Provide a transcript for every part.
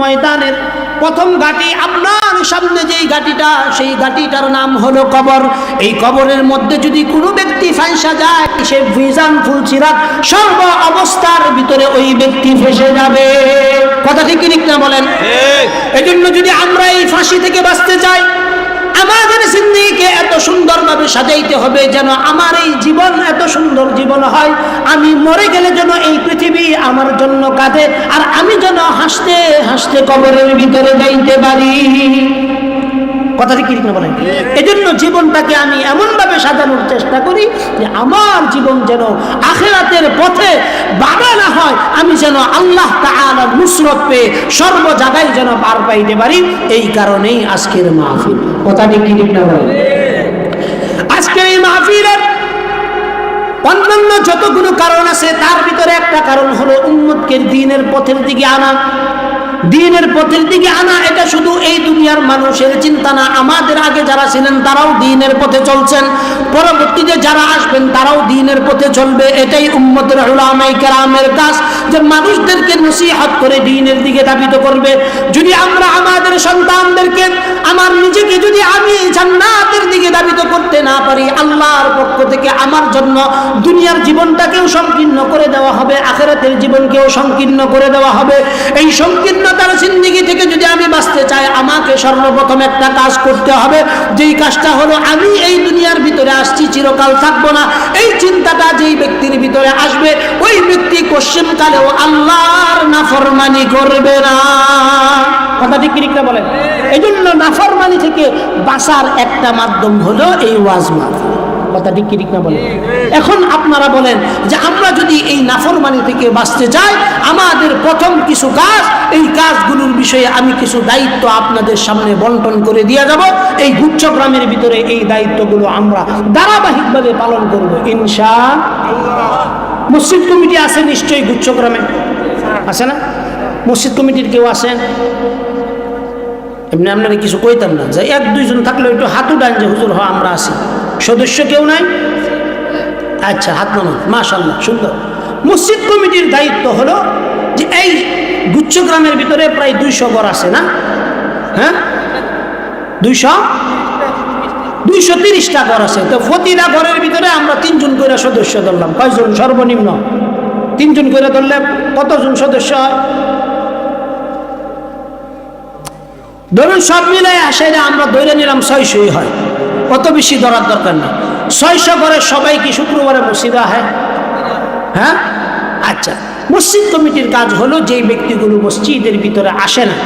ময়দানের প্রথম ঘাটি আপনার সামনে যেই ঘাটিটা সেই ঘাটিটার নাম হলো কবর। এই কবরের মধ্যে যদি কোনো ব্যক্তি ফাঁসা যায় সে ভিজান ফুলচিরাত সর্ব অবস্থার ভিতরে ওই ব্যক্তি ফেসে যাবে। কথা ঠিক ঠিক না বলেন? এজন্য যদি আমরা এই ফাঁসি থেকে বাঁচতে চাই আমাদের সিন্দিকে এত সুন্দরভাবে সাজাইতে হবে যেন আমার এই জীবন এত সুন্দর জীবন হয়। আমি মরে গেলে যেন এই পৃথিবী আমার জন্য কাঁদে আর আমি যেন হাসতে হাসতে কবরের ভিতরে যাইতে পারি। কথাটি কি বলেন? এজন্য জীবনটাকে আমি এমনভাবে সাজানোর চেষ্টা করি যে আমার জীবন যেন আখেরাতের পথে বাধা না হয়, আমি যেন আল্লাহ নুসরত পেয়ে সর্ব জায়গায় যেন পার পাইতে পারি, এই কারণেই আজকের মাহফিল। কথাটি কি ঠিক না বলেন? আজকের এই মাহফিলের অন্যান্য যতগুলো কারণ আছে, তার ভিতরে একটা কারণ হলো উম্মতকে দিনের পথের দিকে আনা। দিনের পথের দিকে আনা, এটা শুধু এই দুনিয়ার মানুষের চিন্তা না, আমাদের আগে যারা ছিলেন তারাও দিনের পথে চলছেন। পরবর্তীতে যারা আসবেন তারাও দিনের পথে চলবে। এটাই উম্মতের উলামাই কেরামের কাজ যে মানুষদেরকে নসিহত করে দিনের দিকে ধাবিত করবে। যদি আমরা আমাদের সন্তানদেরকে, আমার নিজেকে যদি আমি জান্নাতের দিকে দাবিত করতে না পারি, আল্লাহর পক্ষ থেকে আমার জন্য দুনিয়ার জীবনটাকেও সংকীর্ণ করে দেওয়া হবে, আখেরাতের জীবনকেও সংকীর্ণ করে দেওয়া হবে। এই সংকীর্ণতার জিন্দিগি থেকে যদি আমি বাঁচতে চাই আমাকে সর্বপ্রথম একটা কাজ করতে হবে। যেই কাজটা হলো আমি এই দুনিয়ার ভিতরে আসছি চিরকাল থাকব না। এই চিন্তাটা যেই ব্যক্তির ভিতরে আসবে ওই ব্যক্তি পশ্চিমকালেও আল্লাহর নাফরমানি করবে না। কথা ঠিক ঠিক না বলেন? এই জন্য নাফরমানি থেকে বাঁচার একটা মাধ্যম হলো এই ওয়াজ মাহফিল। কথা ঠিক ঠিক না বলেন এখন আপনারা বলেন যে আমরা যদি এই নাফরমানি থেকে বাঁচতে চাই আমাদের প্রথম কিছু কাজ, এই কাজগুলোর বিষয়ে আমি কিছু দায়িত্ব আপনাদের সামনে বন্টন করে দিয়ে যাব। এই গুচ্ছ গ্রামের ভিতরে এই দায়িত্বগুলো আমরা ধারাবাহিকভাবে পালন করব, ইনশা মসজিদ কমিটি আছে নিশ্চয়ই গুচ্ছ গ্রামে আছে না? মসজিদ কমিটির কেউ আছেন? এমনি আপনারা কিছু কইতাম না, যে এক দুইজন থাকলে একটু হাতু ডান যে হুজুর হ, আমরা আছি। সদস্য কেউ নাই? আচ্ছা হাত নামান। মাশাল্লাহ সুন্দর। মসজিদ কমিটির দায়িত্ব হলো যে এই গুচ্ছ গ্রামের ভিতরে প্রায় দুইশো ঘর আছে না? হ্যাঁ? দুইশো? দুইশো তিরিশটা ঘর আছে। তো প্রতিটা ঘরের ভিতরে আমরা তিনজন করে সদস্য ধরলাম। কয়জন? সর্বনিম্ন। তিনজন করে ধরলে কতজন সদস্য হয়? ধরুন সব মিলে সেটা আমরা ধরে নিলাম ছয়শই হয়। কত বেশি ধরার দরকার না ছয়শো করে সবাই কি শুক্রবারে মসজিদে হয় হ্যাঁ? আচ্ছা মসজিদ কমিটির কাজ হলো যেই ব্যক্তিগুলো মসজিদের ভিতরে আসে না,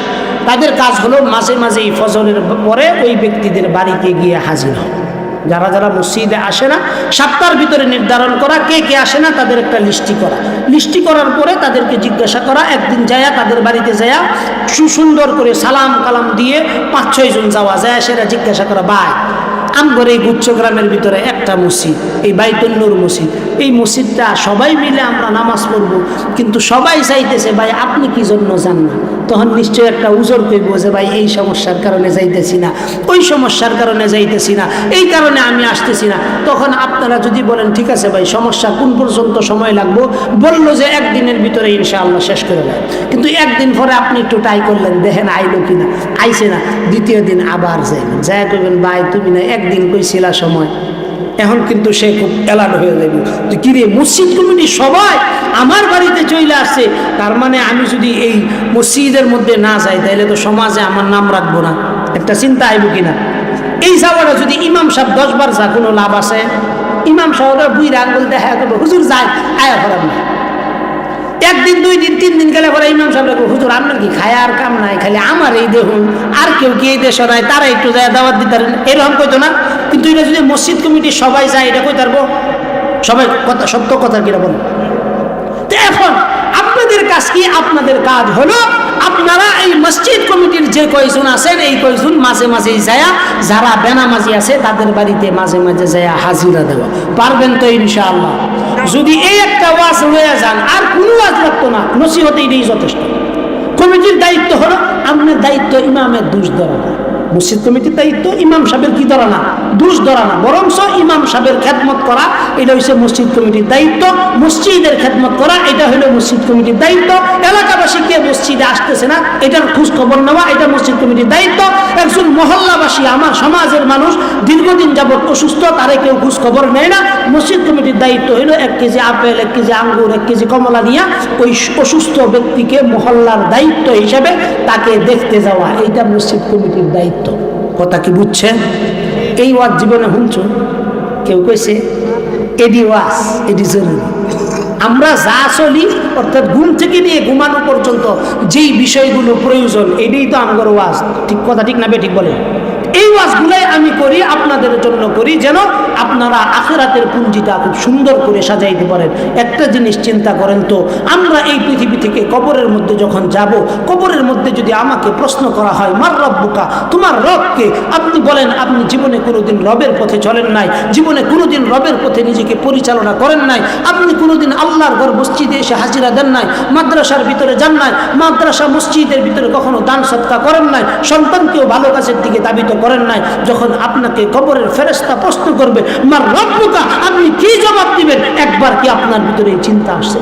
তাদের কাজ হলো মাঝে মাঝে এই ফজলের পরে ওই ব্যক্তিদের বাড়িতে গিয়ে হাজির হয় যারা যারা মসজিদে আসে না, সপ্তাহের ভিতরে নির্ধারণ করা, কে কে আসে না, তাদের একটা লিস্টি করা। লিস্টি করার পরে তাদেরকে জিজ্ঞাসা করা, একদিন যায়া তাদের বাড়িতে যায়া সুসুন্দর করে সালাম কালাম দিয়ে পাঁচ ছয় জন যাওয়া যায়, সেটা জিজ্ঞাসা করা বাই আমগর এই গুচ্ছ গ্রামের ভিতরে একটা মসজিদ, এই বাইতুল্লুর মসজিদ। এই মসজিদটা সবাই মিলে আমরা নামাজ পড়ব, কিন্তু সবাই চাইতেছে, ভাই, আপনি কি জন্য যান না? তখন নিশ্চয়ই একটা উজর করব যে, ভাই, এই সমস্যার কারণে যাইতেছি না, ওই সমস্যার কারণে যাইতেছি না, এই কারণে আমি আসতেছি না। তখন আপনারা যদি বলেন, ঠিক আছে ভাই, সমস্যা কোন পর্যন্ত সময় লাগবো? বলল যে, একদিনের ভিতরে ইনশাআল্লাহ শেষ করে দেয়। কিন্তু একদিন পরে আপনি একটু ট্রাই করলেন, দেখেন আইলো কিনা, আইছে না, দ্বিতীয় দিন আবার যাইবেন যাই করবেন ভাই, তুমি না একদিন কইছিলা সময়। এখন কিন্তু সে খুব অ্যালার্ট হয়ে যাবে। যে কিরে, মসজিদ কমিটি সবাই আমার বাড়িতে চলে আসছে। তার মানে আমি যদি এই মসজিদের মধ্যে না যাই তাহলে তো সমাজে আমার নাম রাখব না। একটা চিন্তা আইব কিনা? এই যাওয়াটা যদি ইমাম সাহেব দশবার যা কোনো লাভ আছে? ইমাম সাহেবরা বুই আঙ্গুল দেখা হ্যাঁ হুজুর যায় আয়া ফেরাম না একদিন, দুই দিন, তিন দিন গেলে পরে ইমাম সাহেব হুজুর, আপনার কি খায় আর কাম নাই? খালি আমার এই দেখুন আর কেউ কি এই দেশে নাই? তারা একটু যায়, দাওয়াত দিতে পারেন এরকম কইতো না। কিন্তু এটা যদি মসজিদ কমিটি সবাই যায় এটা কই পারব? সবাই কথা, সত্য কথা কিনা বলো? তো এখন আপনাদের কাজ কি? আপনাদের কাজ হলো, আপনারা এই মসজিদ কমিটির যে কয়জন আছেন, এই কয়জন মাঝে মাঝে যায়া, যারা বেনামাজি আছে, তাদের বাড়িতে মাঝে মাঝে যায়া হাজিরা দেওয়া। পারবেন তো ইনশাআল্লাহ। যদি এই একটা ওয়াজ রয়ে যান, আর কোনো ওয়াজ লাগতো না নসিহতে এটাই যথেষ্ট। কমিটির দায়িত্ব হলো আপনার দায়িত্ব ইমামের দোষ ধরা না মসজিদ কমিটির দায়িত্ব ইমাম সাহেবের কি ধরা না দোষ ধরা না বরংস ইমাম সাহেবের খেদমত করা, এটা হচ্ছে মসজিদ কমিটির দায়িত্ব। মসজিদের খেদমত করা, এটা হলো মসজিদ কমিটির দায়িত্ব। এলাকাবাসী কে মসজিদে আসতেছে না, এটার খোঁজ খবর নেওয়া, এটা মসজিদ কমিটির দায়িত্ব। একজন মহল্লাবাসী, আমার সমাজের মানুষ, দীর্ঘদিন যাবত অসুস্থ, তারে কেউ খোঁজ খবর নেয় না। মসজিদ কমিটির দায়িত্ব হলো এক কেজি আপেল, এক কেজি আঙ্গুর, এক কেজি কমলা নিয়ে ওই অসুস্থ ব্যক্তিকে মহল্লার দায়িত্ব হিসাবে তাকে দেখতে যাওয়া, এইটা মসজিদ কমিটির দায়িত্ব। কথা কি বুঝছেন? এই ওয়াজ জীবনে শুনছো? কেউ কইছে, এডি ওয়াজ, এডি জরুরি। আমরা যা চলি, অর্থাৎ ঘুম থেকে নিয়ে ঘুমানো পর্যন্ত যেই বিষয়গুলো প্রয়োজন, এটাই তো আমার ওয়াজ। ঠিক কথা, ঠিক না বে, ঠিক বলে? এই ওয়াজগুলাই আমি করি, আপনাদের জন্য করি, যেন আপনারা আখেরাতের পুঞ্জিটা খুব সুন্দর করে সাজাইতে পারেন। একটা জিনিস চিন্তা করেন তো, আমরা এই পৃথিবী থেকে কবরের মধ্যে যখন যাব, কবরের মধ্যে যদি আমাকে প্রশ্ন করা হয়, মার রব্বুকা, তোমার রবকে? আপনি বলেন, আপনি জীবনে কোনোদিন রবের পথে চলেন নাই, জীবনে কোনোদিন রবের পথে নিজেকে পরিচালনা করেন নাই, আপনি কোনোদিন আল্লাহর ঘর মসজিদে এসে হাজিরা দেন নাই, মাদ্রাসার ভিতরে যান নাই, মাদ্রাসা মসজিদের ভিতরে কখনো দান সৎকা করেন নাই, সন্তানকেও ভালো কাজের দিকে দাবিত করেন নাই, যখন আপনাকে কবরের ফেরেস্তা প্রশ্ন করবে, মার রব্বুকা, আপনি কি জবাব দিবেন? একবার কি আপনার ভিতরে এই চিন্তা আসছে?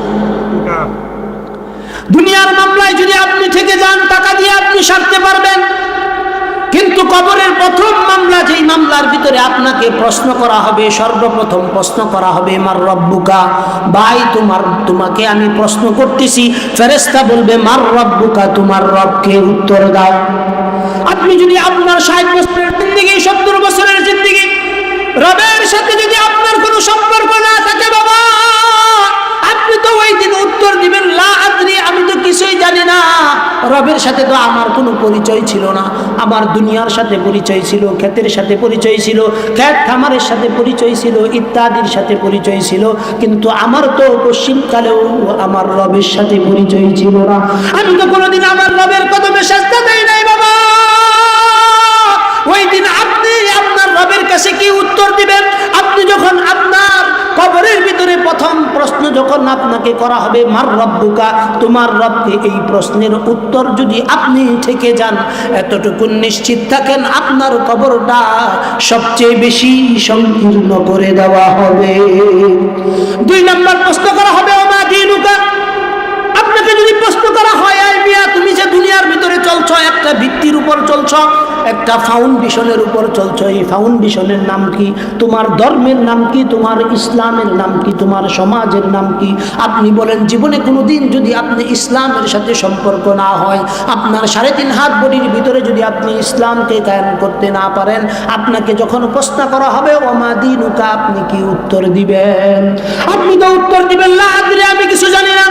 দুনিয়ার মামলায় যদি আপনি থেকে যান, টাকা দিয়ে আপনি সারতে পারবেন। কিন্তু কবরের প্রথম মামলা, যেই মামলার ভিতরে আপনাকে প্রশ্ন করা হবে, সর্বপ্রথম প্রশ্ন করা হবে, মার রব্বুকা, ভাই, তোমার, তোমাকে আমি প্রশ্ন করতেছি। ফেরেস্তা বলবে, মার রব্বুকা, তোমার রবকে উত্তর দাও। আপনি যদি আপনার ষাট বছরের জিন্দিগি, সত্তর বছরের জিন্দিগি, রবের সাথে যদি আপনার কোনো সম্পর্ক না থাকে বাবা, আপনি তো ওই দিন উত্তর দিবেন আমি তো কিছুই জানি না। রবের সাথে তো আমার কোনো পরিচয় ছিল না। আমার দুনিয়ার সাথে পরিচয় ছিল, ক্ষেতের সাথে পরিচয় ছিল, ক্ষেত খামারের সাথে পরিচয় ছিল, ইত্যাদির সাথে পরিচয় ছিল। কিন্তু আমার তো পশ্চিমকালেও আমার রবের সাথে পরিচয় ছিল না। আমি তো কোনোদিন আমার রবের কদমে সাজতে দেই দিবেন। আপনি যখন আপনার কবরের ভিতরে প্রথম প্রশ্ন যখন আপনাকে করা হবে, মার রব্বুকা? তোমার রবকে এই প্রশ্নের উত্তর যদি আপনি থেকে যান এতটুকু নিশ্চিত থাকেন আপনার কবরটা সবচেয়ে বেশি সংকীর্ণ করে দেওয়া হবে। দুই নম্বর প্রশ্ন করা হবে, ওমা দিনুকা? আপনাকে যদি প্রশ্ন করা হয় আই মিয়া, তুমি যে দুনিয়ার ভিতরে চলছ, একটা ভিত্তির উপর চলছ একটা ফাউন্ডেশনের উপর চলছ। এই ফাউন্ডেশনের নাম কি? তোমার ধর্মের নাম কি? তোমার ইসলামের নাম কি? তোমার সমাজের নাম কি? আপনি বলেন, জীবনে কোনো দিন যদি আপনি ইসলামের সাথে সম্পর্ক না হয়, আপনার সাড়ে তিন হাত বডির ভিতরে যদি আপনি ইসলামকে কায়েম করতে না পারেন, আপনাকে যখন প্রশ্ন করা হবে, ওমা দিনুকা আপনি কি উত্তর দিবেন? আপনি তো উত্তর দিবেন না আমি কিছু জানি না।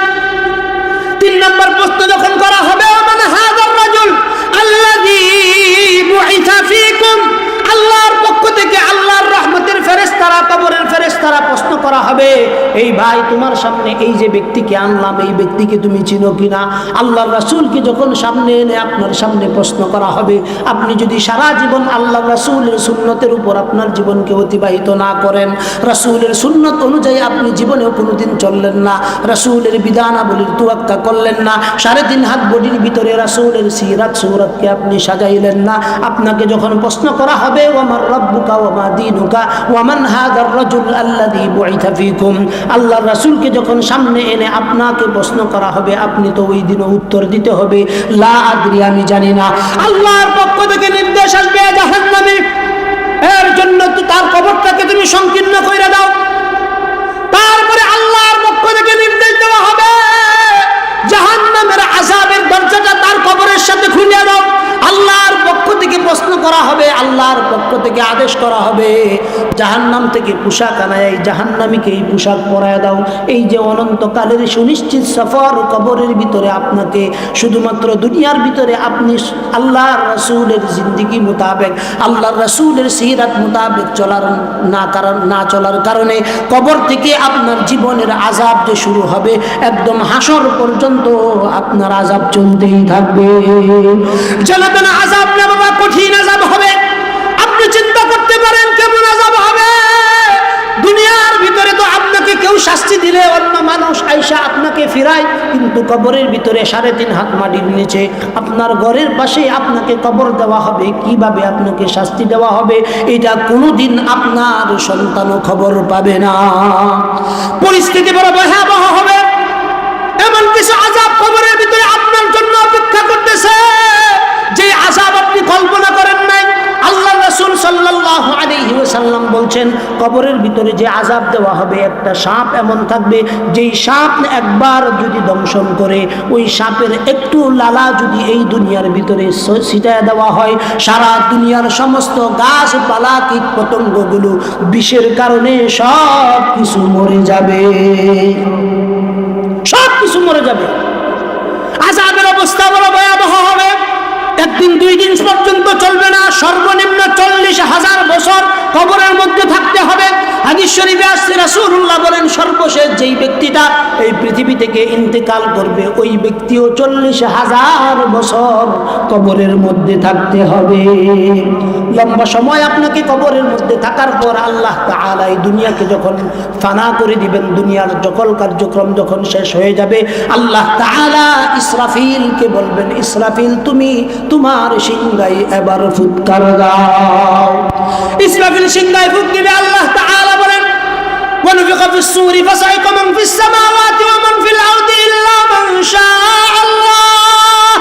তিন নম্বর প্রশ্ন যখন করা হবে মান হাদার রাজুল আল্লাযী বুইসা ফীকুম আল্লাহর হবে। এই ভাই, তোমার সামনে এই যে ব্যক্তিকে আনলাম, এই ব্যক্তিকে তুমি চিনো কিনা? আল্লাহর রাসূলকে যখন সামনে এনে আপনার সামনে প্রশ্ন করা হবে, আপনি যদি সারা জীবন আল্লাহ রাসূলের সুন্নতের উপর আপনার জীবনকে অতিবাহিত না করেন, রাসূলের সুন্নত অনুযায়ী আপনি জীবনেও কোনোদিন চললেন না, রাসূলের বিধানাবলীর তুয়াক্কা করলেন না, সাড়ে তিন হাত বডির ভিতরে রাসূলের সিরাত সৌরতকে আপনি সাজাইলেন না, আপনাকে যখন প্রশ্ন করা হবে ওয়ামার রব্বুকা ওয়ামা দিনুকা? ওয়ামান হাদার রাজুল বুইথা ফীকুম আল্লাহর রাসূলকে যখন সামনে এনে আপনাকে প্রশ্ন করা হবে, আপনি তো ওই দিনও উত্তর দিতে হবে। লা আদরি, আমি জানি না। আল্লাহর পক্ষ থেকে নির্দেশ আসবে জাহান্নামে। এর জন্য তো তার কবরটাকে তুমি সংকীর্ণ কইরা দাও। তারপরে আল্লাহর পক্ষ থেকে নির্দেশ দেওয়া হবে, জাহান্নামের আযাবের দরজাটা তার কবরের সাথে খুলে দাও। আল্লাহর পক্ষ থেকে প্রশ্ন করা হবে, আল্লাহর পক্ষ থেকে আদেশ করা হবে। জাহান্নাম থেকে পোশাক আনায় এই জাহান্নামীকে এই পোশাক পরায় দাও। এই যে অনন্তকালের সুনিশ্চিত সফর কবরের ভিতরে আপনাকে শুধুমাত্র দুনিয়ার ভিতরে আপনি আল্লাহর রাসূলের জিন্দিগি মোতাবেক, আল্লাহর রাসূলের সিরাত মোতাবেক চলার না কারণ, না চলার কারণে কবর থেকে আপনার জীবনের আজাব যে শুরু হবে, একদম হাসর পর্যন্ত আপনার আজাব চলতেই থাকবে। জ্বালাবে না আজাব না বাবা কঠিন আজাব হবে? আপনি চিন্তা করতে পারেন কেমন আজাব হবে? দুনিয়ার ভিতরে তো আপনাকে কেউ শাস্তি দিলে অন্য মানুষ আইসা আপনাকে ফিরায়, কিন্তু কবরের ভিতরে সাড়ে তিন হাত মাটির নিচে আপনার ঘরের পাশে আপনাকে কবর দেওয়া হবে, কীভাবে আপনাকে শাস্তি দেওয়া হবে, এটা কোনোদিন আপনার সন্তানও খবর পাবে না। পরিস্থিতি বড় ভয়াবহ হবে। এমন কিছু আজাব কবরের ভিতরে আপনার জন্য অপেক্ষা করতেছে। যে আজাব আপনি কল্পনা করেন নাই, আল্লাহ রাসূল সাল্লাল্লাহু আলাইহি বলছেন, কবরের ভিতরে যে আজাব দেওয়া হবে, একটা সাপ এমন থাকবে, যেই সাপ একবার যদি দংশন করে, ওই সাপের একটু লালা যদি এই দুনিয়ার ভিতরে ছিটায় দেওয়া হয়, সারা দুনিয়ার সমস্ত গাছপালা কীট পতঙ্গগুলো বিষের কারণে সব কিছু মরে যাবে। সব কিছু মরে যাবে। আজাবের অবস্থা বড় ভয়াবহ হবে। একদিন দুই দিন পর্যন্ত চলবে না। সর্বনিম্ন চল্লিশ হাজার বছর কবরের মধ্যে থাকতে হবে। বলেন, সর্বশেষ যেই ব্যক্তিটা এই পৃথিবী থেকে ইন্তেকাল করবে, ওই ব্যক্তিও চল্লিশ হাজার বছর কবরের মধ্যে থাকতে হবে। লম্বা সময় আপনাকে কবরের মধ্যে থাকার পর আল্লাহ এই দুনিয়াকে যখন ফানা করে দিবেন, দুনিয়ার সকল কার্যক্রম যখন শেষ হয়ে যাবে, আল্লাহ তাআলা ইসরাফিলকে বলবেন, ইসরাফিল, তুমি তোমার সিংহাই এবার ফুৎকার দাও ইসরাফিল সিংহাই ফুৎ দিবে আল্লাহ তাআলা বলেন ونفخ في الصور فصعق من في السماوات ومن في الأرض إلا من شاء الله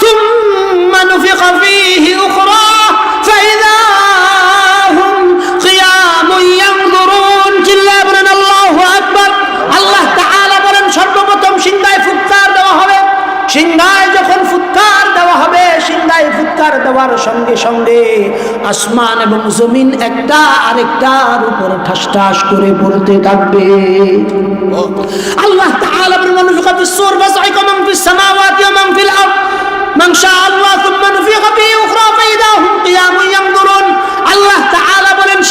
ثم نفخ فيه أخرى فإذا هم قيام ينظرون جلا بلن الله أكبر الله تعالى বলেন সর্বপ্রথম সিংহায় ফুৎকার দেওয়া হবে সিংহায় দেওয়ার সঙ্গে সঙ্গে আসমান এবং জমিন একটা আরেকটার উপর ঠাস ঠাস করে পড়তে থাকবে। আল্লাহ তাআলা বলেন কত সুর বাসাই ফিস সামাওয়াতি ওয়া মান ফিল আরদ, মান শাআ আল্লাহ ফিহি উখরা, ফাইদা হুম কিয়ামুন আল্লাহ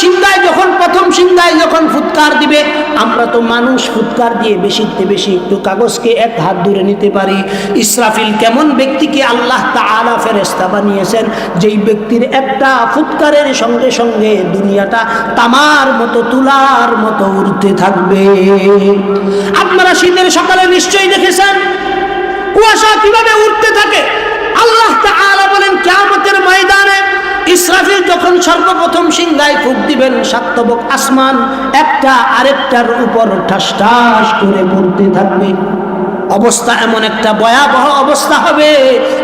সিংহায় যখন, প্রথম সিংহায় যখন ফুৎকার দিবে, আমরা তো মানুষ ফুৎকার দিয়ে বেশিতে বেশি একটু কাগজকে এক হাত দূরে নিতে পারি। ইসরাফিল কেমন ব্যক্তিকে আল্লাহ তাআলা ফেরেশতা বানিয়েছেন, যেই ব্যক্তির একটা ফুৎকারের সঙ্গে সঙ্গে দুনিয়াটা তামার মতো, তুলার মতো উড়তে থাকবে। আপনারা শীতের সকালে নিশ্চয়ই দেখেছেন, কুয়াশা কীভাবে উঠতে থাকে? আল্লাহ তাআলা বলেন, কিয়ামতের ময়দানে ইসরাফিল যখন সর্বপ্রথম সিংহায় ফুক দিবেন সাতবক আসমান একটা আরেকটার উপর ঠাস ঠাস করে পড়তে থাকবে। অবস্থা এমন একটা ভয়াবহ অবস্থা হবে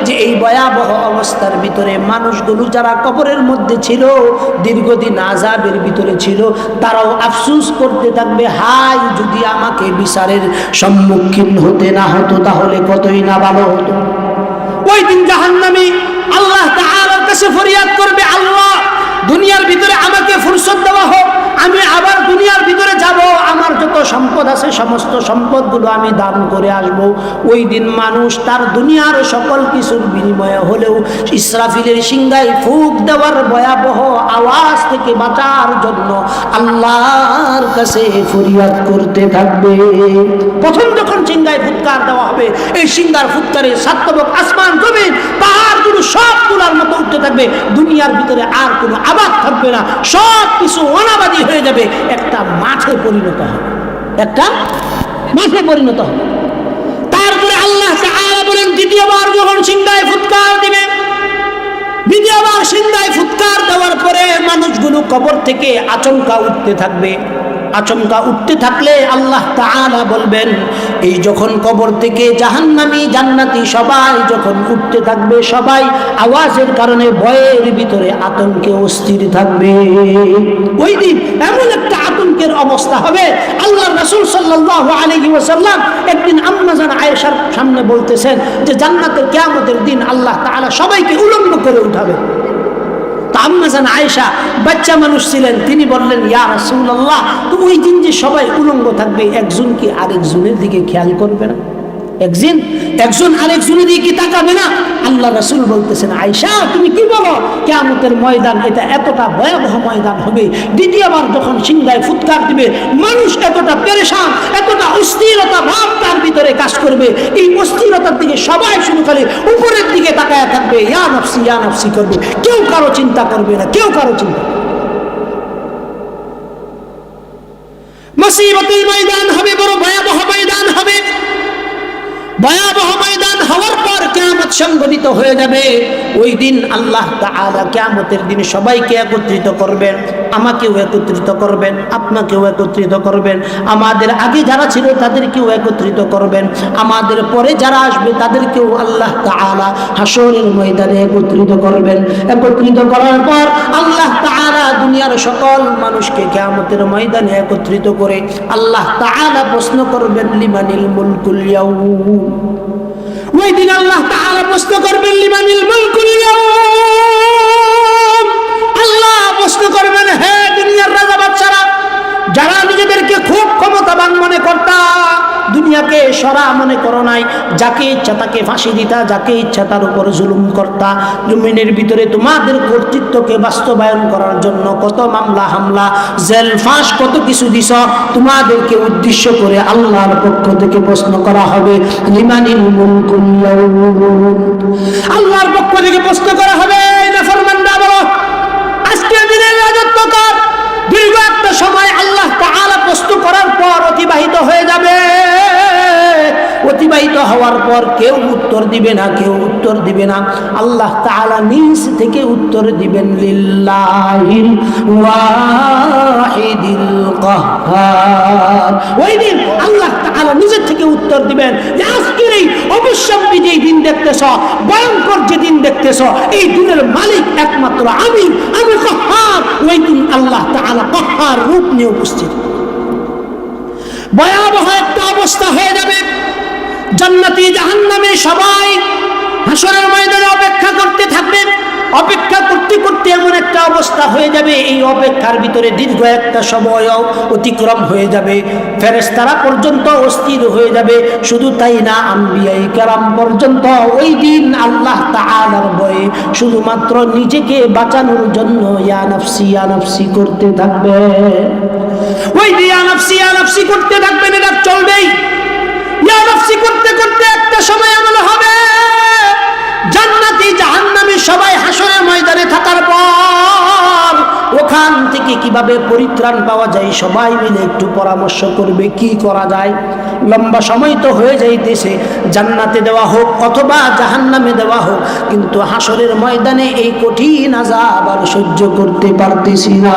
যে এই ভয়াবহ অবস্থার ভিতরে মানুষগুলো যারা কবরের মধ্যে ছিল, দীর্ঘদিন আজাবের ভিতরে ছিল, তারাও আফসুস করতে থাকবে, হাই, যদি আমাকে বিচারের সম্মুখীন হতে না হতো তাহলে কতই না ভালো হতো। ওই দিন জাহান্নামী আল্লাহ তাআলার কাছে ফরিয়াদ করবে আল্লাহ, দুনিয়ার ভিতরে আমাকে ফুরসত দেওয়া হোক, আমি আবার দুনিয়ার ভিতরে যাব, আমার যত সম্পদ আছে সমস্ত সম্পদগুলো আমি দান করে আসব। ওই দিন মানুষ তার দুনিয়ার সকল কিছুর বিনিময়ে হলেও ইসরাফিলের সিংহায় ফুক দেওয়ার ভয়াবহ আওয়াজ থেকে বাঁচার জন্য আল্লাহর কাছে ফরিয়াদ করতে থাকবে। প্রথম যখন সিংহায় ফুৎকার দেওয়া হবে, এই সিংহার ফুৎকারে সাতবক আসমান, জমিন থাকবে, দুনিয়ার ভিতরে আর কোনো আবাদ থাকবে না। সব কিছু অনাবাদী হয়ে যাবে। একটা মাঠে পরিণত হবে। একটা মাঠে পরিণত হবে। তারপরে আল্লাহ বলেন, দ্বিতীয়বার যখন সিংহায় ফুৎকার দিবে, দ্বিতীয়বার সিংহায় ফুৎকার দেওয়ার পরে মানুষগুলো কবর থেকে আচমকা উঠতে থাকবে। আচমকা উঠতে থাকলে আল্লাহ তাআলা বলবেন এই যখন কবর থেকে জাহান্নামী জান্নাতি সবাই যখন উঠতে থাকবে, সবাই আওয়াজের কারণে ভয়ের ভিতরে আতঙ্কে অস্থির থাকবে। ওই দিন এমন একটা আতঙ্কের অবস্থা হবে আল্লাহ রাসূল সাল্লাল্লাহু আলাইহি ওয়াসাল্লাম একদিন আম্মাজান আয়েশার সামনে বলতেছেন যে, জান্নাতের কেয়ামতের দিন আল্লাহ তাআলা সবাইকে উলম্ব করে উঠাবে। বাচ্চা মানুষ ছিলেন, তিনি বললেন রাসূলুল্লাহ, তো ওই দিন যে সবাই উলঙ্গ থাকবে, একজন কি আরেকজনের দিকে খেয়াল করবে না? একজন একজন আরেকজনের দিকে তাকাবে না। আল্লাহ রাসূল বলতেছেন আয়সা তুমি কি বলো, কিয়ামতের ময়দান, এটা এতটা ভয়াবহ ময়দান হবে। দ্বিতীয়বার যখন সিংহায় ফুৎকার দিবে, মানুষ এতটা পেরেশান ভিতরে কাজ করবে। এই অস্থিরতার দিকে সবাই শুধু খালি উপরের দিকে তাকায় থাকবে। ইয়া নফসি ইয়া নফসি করবে। কেউ কারও চিন্তা করবে না, কেউ কারও চিন্তা। মুসিবতের ময়দান হবে, বড় ভয়াবহ ময়দান হবে। ভয়াবহ ময়দান হওয়ার পর কেয়ামত সংগঠিত হয়ে যাবে। ওই দিন আল্লাহ তাআলা কেয়ামতের দিন সবাইকে একত্রিত করবেন, আমাকেও একত্রিত করবেন, আপনাকেও একত্রিত করবেন, আমাদের আগে যারা ছিল তাদেরকেও একত্রিত করবেন, আমাদের পরে যারা আসবে তাদেরকেও আল্লাহ তাআলা হাসরের ময়দানে একত্রিত করবেন। একত্রিত করার পর আল্লাহ তাআলা দুনিয়ার সকল মানুষকে কেয়ামতের ময়দানে একত্রিত করে আল্লাহ তাআলা প্রশ্ন করবেন, লিমানিল মুলকুল ইয়াউম? ওই দিন আল্লাহ তাআলা প্রশ্ন করবেন, লিমানিল মুলকুল ইয়াউম? আল্লাহ প্রশ্ন করবেন, হে দুনিয়ার রাজা বাদশারা যারা নিজেদেরকে খুব ক্ষমতাবান মনে করতা, দুনিয়াকে সরা মনে করো নাই। যাকে ইচ্ছা তাকে ফাঁসি দিতা, যাকে ইচ্ছা তার উপর জুলুম করতা। জমিনের ভিতরে তোমাদের কর্তৃত্বকে বাস্তবায়ন করার জন্য কত মামলা, হামলা, জেল, ফাঁস, কত কিছু দিছ, তোমাদেরকে উদ্দেশ্য করে আল্লাহর পক্ষ থেকে প্রশ্ন করা হবে আল্লাহর পক্ষ থেকে প্রশ্ন করা হবে আজকের দিনের রাজত্ব দীর্ঘ একটা সময় আল্লাহ তাআলা প্রস্তুত করার পর অতিবাহিত হয়ে যাবে। অতিবাহিত হওয়ার পর কেউ উত্তর দিবে না, কেউ উত্তর দিবে না। আল্লাহ তাআলা নিজ থেকে উত্তর দিবেন, লিল্লাহিল ওই দিন আল্লাহ তাআলা নিজের থেকে উত্তর দিবেন আজকের এই অবশ্যম্বী যেই দিন দেখতেছ, ভয়ঙ্কর যে দিন দেখতেছ, এই দিনের মালিক একমাত্র আমি আমি কহার ওই দিন আল্লাহ তাআলা কহার রূপ নিয়ে উপস্থিত। ভয়াবহ একটা অবস্থা হয়ে যাবে। জান্নাতি জাহান্নামে সবাই হাসরের ময়দানে অপেক্ষা করতে থাকবে। অপেক্ষা করতে করতে এমন একটা অবস্থা হয়ে যাবে, এই অপেক্ষার ভিতরে দীর্ঘ একটা সময় অতিক্রম হয়ে যাবে। ফেরেস্তারা পর্যন্ত অস্থির হয়ে যাবে, শুধু তাই না, আম্বিয়াই কারাম পর্যন্ত ওই দিন আল্লাহ তাআলার বয়ে শুধুমাত্র নিজেকে বাঁচানোর জন্য ইয়া নফসি ইয়া নফসি করতে থাকবে। ওই দিন ইয়া নফসি করতে থাকবেন এটা চলবেই। ইয়া নফসি করতে করতে একটা সময় এমন হবে। জান্নাতি জাহান্নামী সবাই হাসরের ময়দানে থাকার পর ওখান থেকে কীভাবে পরিত্রাণ পাওয়া যায় সবাই মিলে একটু পরামর্শ করবে, কি করা যায়? লম্বা সময় তো হয়ে যাইতেছে, জান্নাতে দেওয়া হোক অথবা জাহান্নামে দেওয়া হোক, কিন্তু হাসরের ময়দানে এই কঠিন আজাব আর সহ্য করতে পারতেছি না।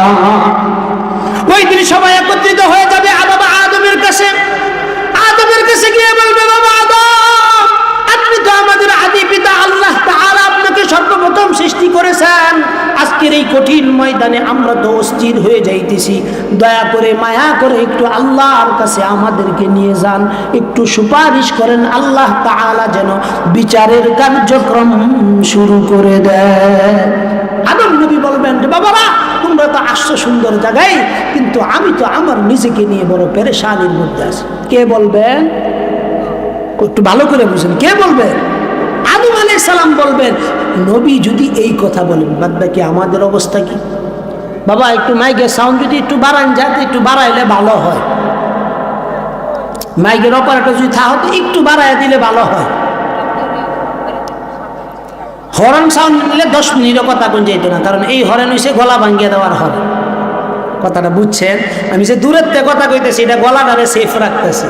ওই দিন সবাই একত্রিত হয়ে যাবে বাবা আদমের কাছে। আদমের কাছে গিয়ে পিতা আল্লাহ তাআলা আপনাকে সর্বপ্রথম সৃষ্টি করেছেন। আজকের এই কঠিন ময়দানে আমরা তো অস্থির হয়ে যাইতেছি। দয়া করে, মায়া করে একটু আল্লাহর কাছে আমাদেরকে নিয়ে যান। একটু সুপারিশ করেন, আল্লাহ তাআলা যেন বিচারের কার্যক্রম শুরু করে দেয়। আদম নবী বলবেন যে বাবারা, তোমরা তো আসছো সুন্দর জায়গায়, কিন্তু আমি তো আমার নিজেকে নিয়ে বড় পেরেশানির মধ্যে আছি। কে বলবেন? একটু ভালো করে বুঝেন। কে বলবেন? আলাই সালাম বলবেন, নবী যদি এই কথা বলেন বাদ বাকি আমাদের অবস্থা কি? বাবা, একটু মাইকের সাউন্ড যদি একটু বাড়ান যায় তো একটু বাড়াইলে ভালো হয়। মাইকের অপারেটর যদি থা হতো, একটু বাড়াই দিলে ভালো হয়। হরন সাউন্ড নিলে দশ মিনিটও কথা কোন যেত না, কারণ এই হরেন হয়েছে গলা ভাঙিয়ে দেওয়ার হরেন কথাটা বুঝছেন? আমি যে দূরের থেকে কথা কইতেছি, এটা গলাটারে সেফ রাখতেছে।